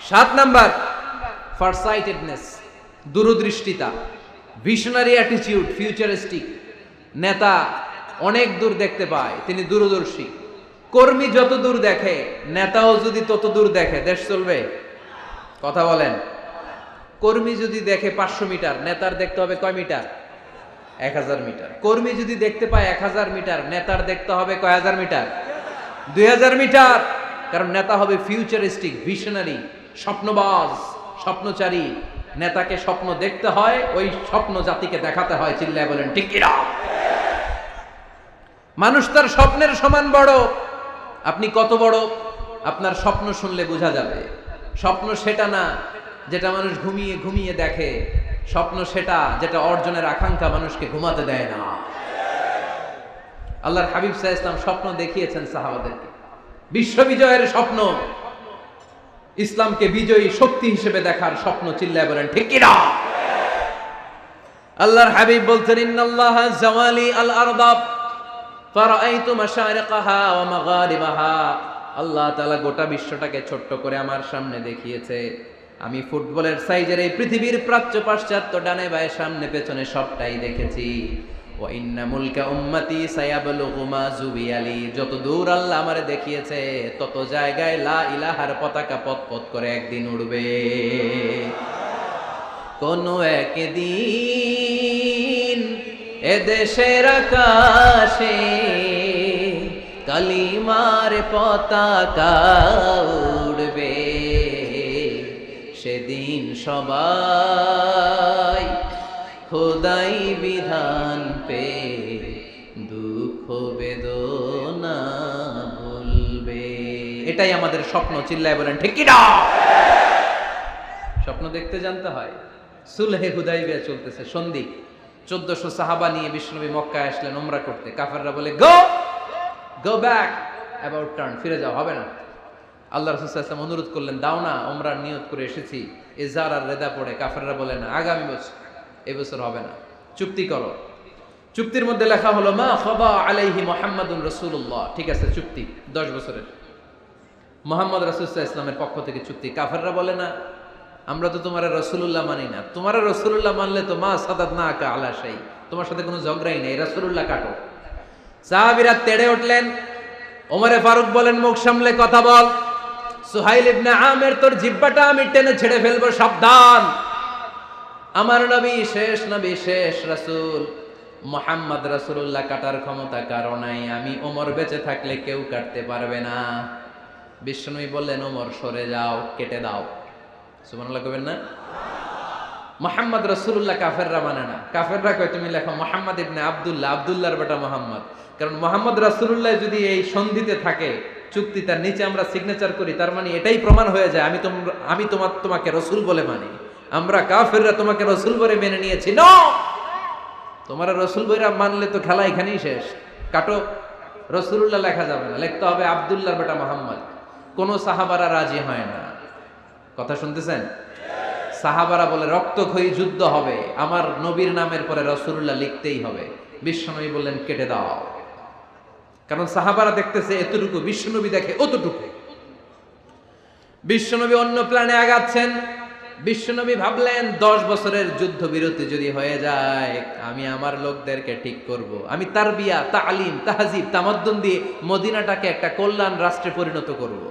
সাত number farsightedness দূরদৃষ্টিতা visionary attitude futuristic নেতা অনেক দূর দেখতে পায়, তিনি দূরদর্শী। কর্মী যত দূর দেখে, নেতাও যদি তত দূর দেখে, দেশ চলবে? কথা বলেন। কর্মী যদি দেখে পাঁচশো মিটার, নেতার দেখতে হবে কয় মিটার? এক হাজার মিটার। কর্মী যদি দেখতে পায় এক হাজার মিটার, নেতার দেখতে হবে কয় হাজার মিটার? দুই হাজার মিটার! কারণ নেতা হবে ফিউচারিস্টিক ভিশনারি স্বপ্নবাজ, স্বপ্নচারী। নেতাকে স্বপ্ন দেখতে হয়, ওই স্বপ্ন জাতিকে দেখাতে হয়, চিল্লায় বলেন, ঠিক মানুষ তার স্বপ্নের সমান বড়। আপনি কত বড়? আপনার স্বপ্ন শুনলে বোঝা যাবে। স্বপ্ন সেটা না, যেটা মানুষ ঘুমিয়ে ঘুমিয়ে দেখে। স্বপ্ন সেটা, যেটা অর্জনের আকাঙ্ক্ষা মানুষকে ঘুমাতে দেয় না। আল্লাহর হাবিব সাহা ইসলাম স্বপ্ন দেখিয়েছেন সাহাবাদেরকে। বিশ্ববিজয়ের স্বপ্ন। ইসলামকে বিজয়ী শক্তি হিসেবে দেখার স্বপ্ন চিল্লায় বলেন, ঠিক কিনা? আল্লাহর হাবিব বলছেন, ইন্নাল্লাহ জাওয়ালি আল আরদাব ফারাআইতু মাশারিকাহা ওয়া মাগারিবাহা। আল্লাহ তাআলা গোটা বিশ্বটাকে ছোট্ট করে আমার সামনে দেখিয়েছে। আমি ফুটবলের সাইজের এই পৃথিবীর প্রাচ্য পাশ্চাত্য ডানে বায়ে সামনে পেছনে সবটাই দেখেছি। যত দূর আল্লাহ আমারে দেখিয়েছে, তত জায়গায় লা ইলাহার পতাকা করে একদিন উড়বে। কোনো একদিন এদেশের আকাশে কালিমার পতাকা উড়বে। সেদিন সবাই খোদাই বিধান এটাই আমাদের স্বপ্ন। চিল্লায় বলেন, ঠিক কি স্বপ্ন দেখতে জানতে হয়, সুলহে হুদাইবিয়া চলতেছে। সন্ধি, চোদ্দশো সাহাবা নিয়ে বিষ্ণবী মক্কায় আসলেন ওমরা করতে। কাফেররা বলে, go go back, about turn, ফিরে যাও, হবে না। আল্লাহ রসুলাম অনুরোধ করলেন, দাও না ওমরার নিয়ত করে এসেছি। এজার আর রেদা পড়ে। কাফেররা বলে, না, আগামী বছর এবছর হবে না। চুক্তি করো। চুক্তির মধ্যে লেখা হলো, মা খবা আলাইহি মোহাম্মদুন রসুল্লাহ ঠিক আছে, চুক্তি, দশ বছরের। মোহাম্মদ রাসুল্লাহ ইসলামের পক্ষ থেকে চুক্তি। কাফেররা বলে না, আমরা তো তোমার রসুল্লাহ মানি না। তোমার রসুল্লাহ মানলে তো মা সাদাত না আকা আলা সেই তোমার সাথে কোনো ঝগড়াই নেই। রসুল্লাহ কাটো। সাহাবিরা তেড়ে উঠলেন। ওমরে ফারুক বলেন, মুখ সামলে কথা বল। সুহাইল ইবনে আমের তোর জিব্বাটা আমি টেনে ছেড়ে ফেলব, সাবধান। আমার নবী শেষ নবী শেষ রাসূল। মোহাম্মদ রাসূলুল্লাহ কাটার ক্ষমতা কারও নাই। আমি ওমর বেঁচে থাকলে কেউ কাটতে পারবে না। বিষ্ণুই বললেন, ওমর, সরে যাও, কেটে দাও। সুবহানাল্লাহ কবেন না? মোহাম্মদ রসুল্লাহ কাফেররা মানে না। কাফেররা কয়, তুমি লেখো মোহাম্মদ ইবনে আব্দুল্লাহ, আব্দুল্লাহর বেটা মোহাম্মদ। কারণ মোহাম্মদ রাসুল্লাহ যদি এই সন্ধিতে থাকে, চুক্তি তার নিচে আমরা সিগনেচার করি, তার মানে এটাই প্রমাণ হয়ে যায়, আমি তোমরা আমি তোমার তোমাকে রসুল বলে মানি। আমরা কাফেররা তোমাকে রসুল বলে মেনে নিয়েছি। ন! তোমার রসুল বইরা মানলে তো খেলা এখানেই শেষ। কাটো রসুল্লাহ লেখা যাবে না। লিখতে হবে আব্দুল্লাহর বেটা মোহাম্মদ। কোনো সাহাবারা রাজি হয় না। কথা শুনতেছেন? সাহাবারা বলে, রক্তক্ষয়ী যুদ্ধ হবে। আমার নবীর নামের পরে রসুল্লাহ লিখতেই হবে। বিশ্বনবী বললেন, কেটে দাও। কারণ সাহাবারা দেখতেছে, এতটুকু বিশ্বনবী দেখে অতটুকু। বিশ্বনবী অন্য প্ল্যানে আগাচ্ছেন। বিশ্বনবী ভাবলেন, দশ বছরের যুদ্ধ বিরতি যদি হয়ে যায়, আমি আমার লোকদেরকে ঠিক করব। আমি তার বিয়া তালিম, তাহাজিব, তামাদ্দুন দিয়ে মদিনাটাকে একটা কল্যাণ রাষ্ট্রে পরিণত করব।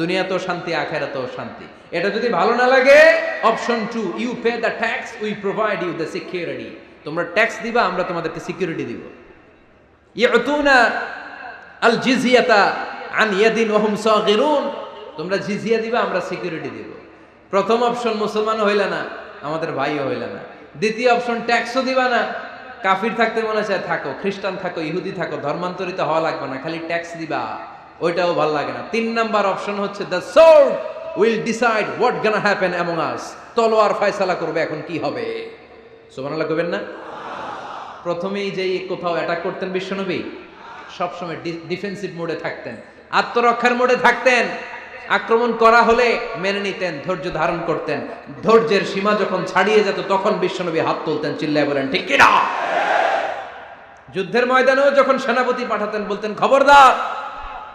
দুনিয়াতেও শান্তি, আখেরাতেও শান্তি। এটা যদি ভালো না লাগে option two you pay the tax we provide you the security তোমরা ট্যাক্স দিবা, আমরা তোমাদেরকে সিকিউরিটি দিব। ইয়াতুনা আল জিজিয়াতা আন ইয়াদিন ওহুম সাগিরুন। তোমরা জিজিয়া দিবা, আমরা সিকিউরিটি দিব। প্রথম অপশন মুসলমান হইলে না, আমাদের ভাইও হইলে না। দ্বিতীয় অপশন ট্যাক্সও দিবা না। কাফির থাকতে মনে চায়, থাকো। খ্রিস্টান থাকো, ইহুদি থাকো, ধর্মান্তরিত হওয়া লাগবে না, খালি ট্যাক্স দিবা। ওইটাও ভালো লাগে না। তিন নাম্বার অপশন হচ্ছে the sword will decide what gonna happen among us তলোয়ার ফয়সালা করবে, এখন কি হবে? সুবহানাল্লাহ কইবেন না? প্রথমেই যেই কোথাও অ্যাটাক করতেন বিশ্বনবী, সবসময় ডিফেন্সিভ মোডে থাকতেন। আত্মরক্ষার মোডে থাকতেন। আক্রমণ করা হলে মেনে নিতেন, ধৈর্য ধারণ করতেন। ধৈর্যের সীমা যখন ছাড়িয়ে যেত, তখন বিশ্বনবী হাত তুলতেন, চিল্লায় বলেন, ঠিক কিনা যুদ্ধের ময়দানেও যখন সেনাপতি পাঠাতেন, বলতেন, খবরদার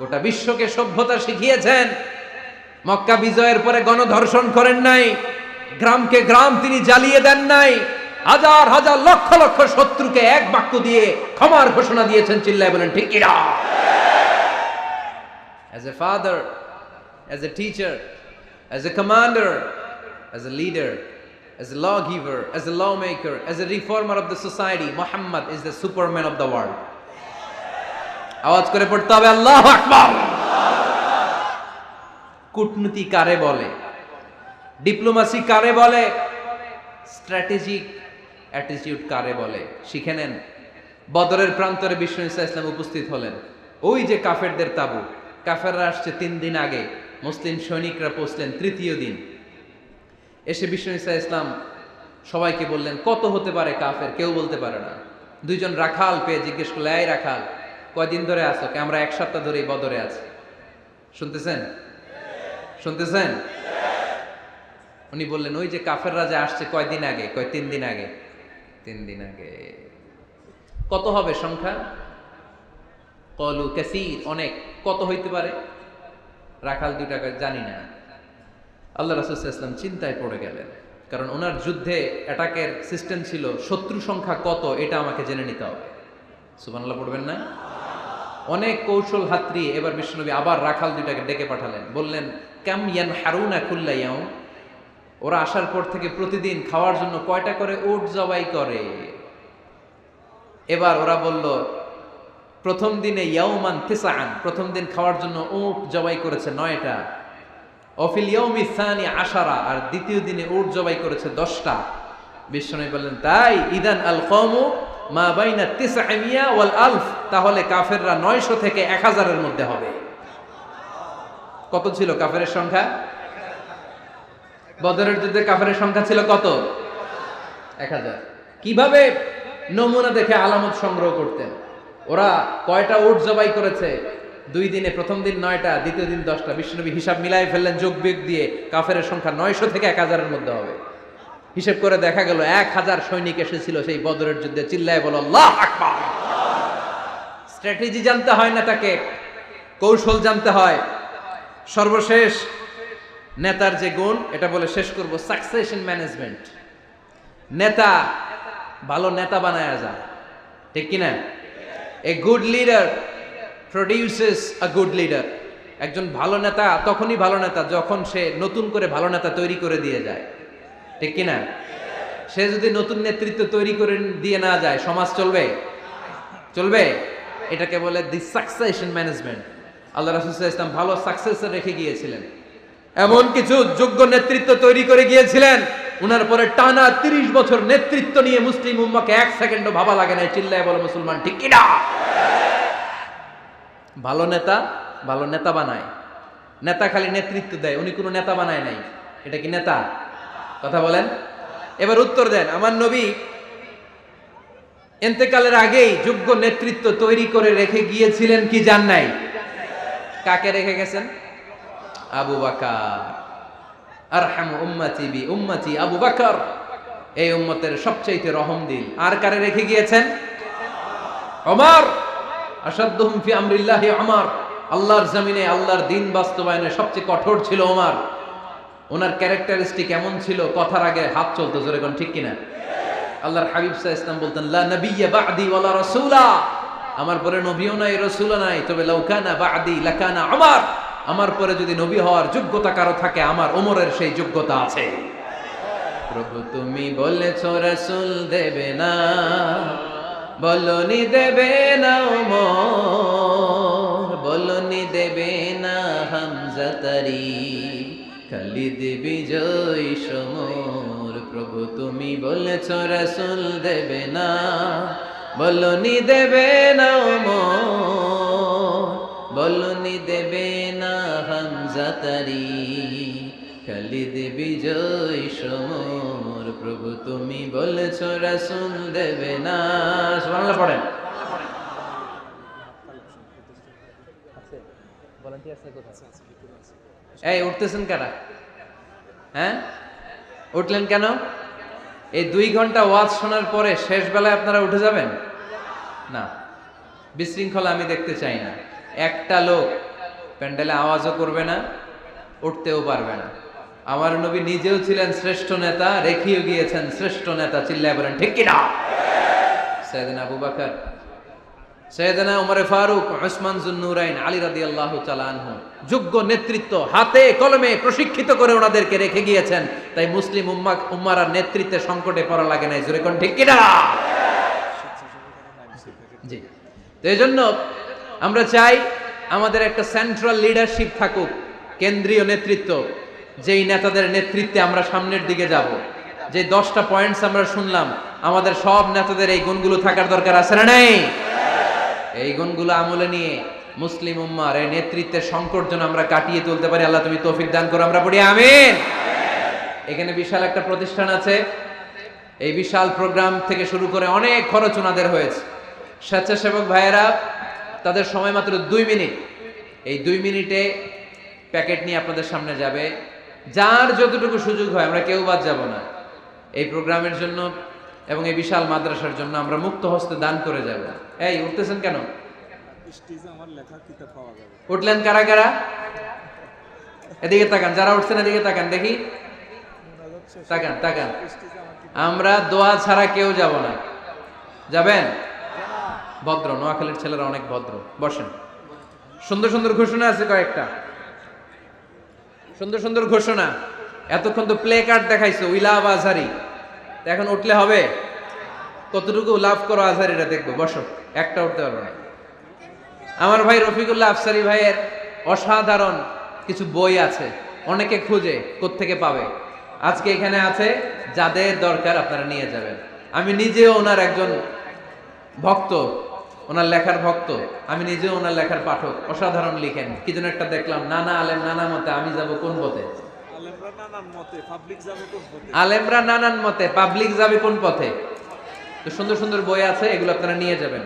গোটা বিশ্বকে সভ্যতা শিখিয়েছেন। মক্কা বিজয়ের পরে গণধর্ষণ করেন নাই। গ্রামকে গ্রাম তিনি জ্বালিয়ে দেন নাই। হাজার হাজার, লক্ষ লক্ষ শত্রুকে এক বাক্য দিয়ে ক্ষমার ঘোষণা দিয়েছেন চিল্লায় বলেন, ঠিক Ira as a father as a teacher as a commander as leader as a law giver as a law maker as a reformer of the society Muhammad is the superman of the world আওয়াজ করে পড়তে হবে, আল্লাহ আকবার। কূটনীতি কারে বলে? Diplomacy কারে বলে? Strategic attitude কারে বলে? শিখে নেন। বদরের প্রান্তরে ইসা ইসলাম উপস্থিত হলেন। ওই যে কাফেরদের তাবু। কাফেররা আসছে তিন দিন আগে। মুসলিম সৈনিকরা পৌঁছলেন তৃতীয় দিন। এসে বিশ্ব ইসা ইসলাম সবাইকে বললেন, কত হতে পারে কাফের? কেউ বলতে পারে না। দুইজন রাখাল পেয়ে জিজ্ঞেস করলে এই রাখাল কয়দিন ধরে আসো কে, আমরা এক সপ্তাহ ধরেই বদরে আছি। শুনতেছেন? শুনতেছেন? উনি বললেন, ওই যে কাফের রাজা আসছে কয়দিন আগে? কয়, তিন দিন আগে। তিন দিন আগে। কত হবে সংখ্যা? কলু কাসির, অনেক। কত হইতে পারে? রাখাল দুই টাকা জানি না। আল্লাহ রাসুলাম চিন্তায় পড়ে গেলেন। কারণ ওনার যুদ্ধে অ্যাটাকের সিস্টেম ছিল, শত্রু সংখ্যা কত, এটা আমাকে জেনে নিতে হবে। সুবানাল্লাহ পড়বেন না? অনেক কৌশল হাতড়ি, এবার বিষ্ণুনবী আবার রাখাল দুইটাকে ডেকে পাঠালেন। বললেন ক্যাম ইয়ান হারুনা খুল্লাইয়াও ওরা আসার পর থেকে প্রতিদিন খাওয়ার জন্য কয়টা করে উট জবাই করে। এবার ওরা বলল, প্রথম দিনে ইয়াউমান তিসাআন, প্রথম দিন খাওয়ার জন্য উট জবাই করেছে নয়টা। অফিল ইয়াউমি সানি আশারা, আর দ্বিতীয় দিনে উট জবাই করেছে দশটা। বিষ্ণু বললেন, তাই, ইদান আল কমু মা বাইনা আলফ, তাহলে কাফেররা নয়শো থেকে এক হাজারের মধ্যে হবে। কত ছিল কাফের সংখ্যা? বদরের যুদ্ধে কাফের সংখ্যা ছিল কত? এক হাজার। কীভাবে নমুনা দেখে আলামত সংগ্রহ করতেন? ওরা কয়টা উট জবাই করেছে? দুই দিনে প্রথম দিন নয়টা, দ্বিতীয় দিন দশটা। বিষ্ণুনবী হিসাব মিলাই ফেললেন যোগ বিয়োগ দিয়ে কাফের সংখ্যা নয়শো থেকে এক হাজারের মধ্যে হবে। হিসেব করে দেখা গেল, এক হাজার সৈনিক এসেছিল সেই বদরের যুদ্ধে। চিল্লায় বলো স্ট্র্যাটেজি জানতে হয় না তাকে, কৌশল জানতে হয়। সর্বশেষ নেতার যে গুণ, এটা বলে শেষ করব সাকসেশন ম্যানেজমেন্ট নেতা, ভালো নেতা বানায় যায়। ঠিক কিনা? A good leader produces a good leader একজন ভালো নেতা, তখনই ভালো নেতা, যখন সে নতুন করে ভালো নেতা তৈরি করে দিয়ে যায়। ঠিক কিনা? সে যদি নতুন নেতৃত্ব তৈরি করে দিয়ে না যায়, সমাজ চলবে? চলবে? এটাকে বলে দি সাকসেশন ম্যানেজমেন্ট আল্লাহ রাসুল ভালো সাকসেসর রেখে গিয়েছিলেন। এমন কিছু যোগ্য নেতৃত্ব তৈরি করে গিয়েছিলেন, উনার পরে টানা তিরিশ বছর নেতৃত্ব নিয়ে মুসলিম উম্মাকে এক সেকেন্ডও ভাবা লাগে না চিল্লায় বলো মুসলমান, ঠিক কিনা? ভালো নেতা ভালো নেতা বানায়। নেতা খালি নেতৃত্ব দেয়, উনি কোনো নেতা বানায় নাই। এটা কি নেতা? কথা বলেন। এবার উত্তর দেন। আমার নবী এতেকালের আগেই যোগ্য নেতৃত্ব তৈরি করে রেখে গিয়েছিলেন কি জান নাই? কাকে রেখে গেছেন? আবু বাকার। আবু বাকর। এই উম্মতের সবচাইতে রহম দিল। আর কারে রেখে গিয়েছেন? ওমর। আসাদুহুম ফি আমরিল্লাহি ওমর। আল্লাহর জমিনে, আল্লাহর দিন বাস্তবায়নে সবচেয়ে কঠোর ছিল ওমর। ওনার ক্যারেক্টারিস্টিক এমন ছিল? কথার আগে হাত চলতো, জোরে কোন ঠিক কিনা? আল্লাহর হাবিব সাহ ইসলাম বলতেন, লা নবিয়্যা বা'দি ওয়ালা রাসূলা। আমার পরে নবীও নাই, রাসূলও নাই। তবে লাউকানা বা'দি লাকানা ওমর আমার পরে যদি নবী হওয়ার যোগ্যতা কারও থাকে, আমার ওমরের সেই যোগ্যতা আছে। প্রভু, তুমি বলেছ রাসূল দেবে না। বলনি দেবে না ওমর বলনি দেবে না হামজা তারি খালিদ বিজয় সমর, প্রভু তুমি বলেছ রাসূল দেবে না, বলনি দেবে না বলনি দেবে না হামজা তারি। খালিদ বিজয় সমর, প্রভু তুমি বলেছ রাসূল দেবে না। সুবহানাল্লাহ পড়েন। এই, উঠতেছেন কারা? হ্যাঁ? উঠলেন কেন? এই দুই ঘণ্টা ওয়াজ শোনার পরে শেষ বেলায় আপনারা উঠে যাবেন? না। বিশৃঙ্খলা আমি দেখতে চাই না। একটা লোক প্যান্ডেলে আওয়াজও করবে না, উঠতেও পারবে না। আমার নবী নিজেও ছিলেন শ্রেষ্ঠ নেতা, রেখিও গিয়েছেন শ্রেষ্ঠ নেতা, চিল্লায় বলেন, ঠিক কিনা? সৈয়দিন আবু বাকর। সৈয়দনা উমরে ফারুক ওসমান জুন্নুরাইন, আলী রাদি আল্লাহ আনহু যোগ্য নেতৃত্ব হাতে কলমে প্রশিক্ষিত করে ওনাদেরকে রেখে গিয়েছেন। তাই মুসলিম উম্মা উম্মারা নেতৃত্বে সংকটে পড়া লাগে নাই। জোরে কোন ঠিক কিনা? জি। এই জন্য আমরা চাই আমাদের একটা সেন্ট্রাল লিডারশিপ থাকুক, কেন্দ্রীয় নেতৃত্ব, যেই নেতাদের নেতৃত্বে আমরা সামনের দিকে যাব। যে দশটা পয়েন্টস আমরা শুনলাম, আমাদের সব নেতাদের এই গুণগুলো থাকার দরকার আছে না নাই? এই গুণগুলো আমলে নিয়ে মুসলিম উম্মার এই নেতৃত্বের সংকট যেন আমরা কাটিয়ে তুলতে পারি, আল্লাহ তুমি তৌফিক দান করো, আমরা পড়ি, আমিন। এখানে বিশাল একটা প্রতিষ্ঠান আছে। এই বিশাল প্রোগ্রাম থেকে শুরু করে অনেক খরচ ওনাদের হয়েছে। স্বেচ্ছাসেবক ভাইয়েরা, তাদের সময় মাত্র দুই মিনিট। এই দুই মিনিটে প্যাকেট নিয়ে আপনাদের সামনে যাবে। যার যতটুকু সুযোগ হয়, আমরা কেউ বাদ যাব না। এই প্রোগ্রামের জন্য এবং এই বিশাল মাদ্রাসার জন্য আমরা মুক্ত হস্তে দান করে যাব। এই উঠতেছেন কেন? উঠলেন কারা কারা? এদিকে তাকান যারা উঠছেন এদিকে তাকান দেখি। তাকান তাকান। আমার দোয়া ছাড়া কেউ যাব না। যাবেন? ভদ্র নোয়াখালীর ছেলেরা অনেক ভদ্র। বসেন। সুন্দর সুন্দর ঘোষণা আছে কয়েকটা। সুন্দর সুন্দর ঘোষণা। এতক্ষণ তো প্লে কার্ড দেখাইছো উই লাভ আজহারি এখন উঠলে হবে? কতটুকু লাভ করো আজহারিরা দেখব বসো। একটা উঠতে পারব না। আমার ভাই রফিকুল্লাহ আফসারি ভাইয়ের অসাধারণ কিছু বই আছে অনেকে খুঁজে কোত্থেকে পাবে। আজকে এখানে আছে যাদের দরকার আপনারা নিয়ে যাবেন। আমি নিজেও ওনার একজন ভক্ত ওনার লেখার ভক্ত। আমি নিজেও ওনার লেখার পাঠক অসাধারণ লিখেন। কি যেন একটা দেখলাম নানা আলেম নানা মতে আমি যাব কোন পথে? আলেমরা নানান মতে পাবলিক যাবে কোন পথে? আলেমরা নানান মতে পাবলিক যাবে কোন পথে? তো সুন্দর সুন্দর বই আছে এগুলো আপনারা নিয়ে যাবেন।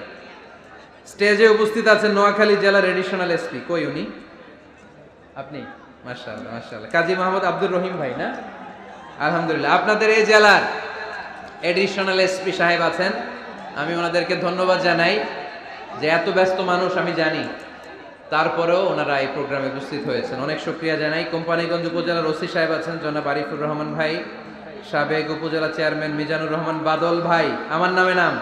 স্টেজে উপস্থিত আছেন নোয়াখালী জেলার এডিশনাল এসপি। কই উনি? আপনি? মাশাআল্লাহ মাশাআল্লাহ। কাজী মোহাম্মদ আব্দুর রহিম ভাই, না? আলহামদুলিল্লাহ। আপনাদের এই জেলার এডিশনাল এসপি সাহেব আছেন। আমি ওনাদেরকে ধন্যবাদ জানাই যে এত ব্যস্ত মানুষ, আমি জানি। তারপরেও ওনারা এই প্রোগ্রামে উপস্থিত হয়েছেন। অনেক শুক্রিয়া জানাই। কোম্পানিগঞ্জ উপজেলার ওসি সাহেব আছেন, জনাব আরিফুর রহমান ভাই। সাবেক উপজেলা চেয়ারম্যান মিজানুর রহমান বাদল ভাই। আমার নামে নাম।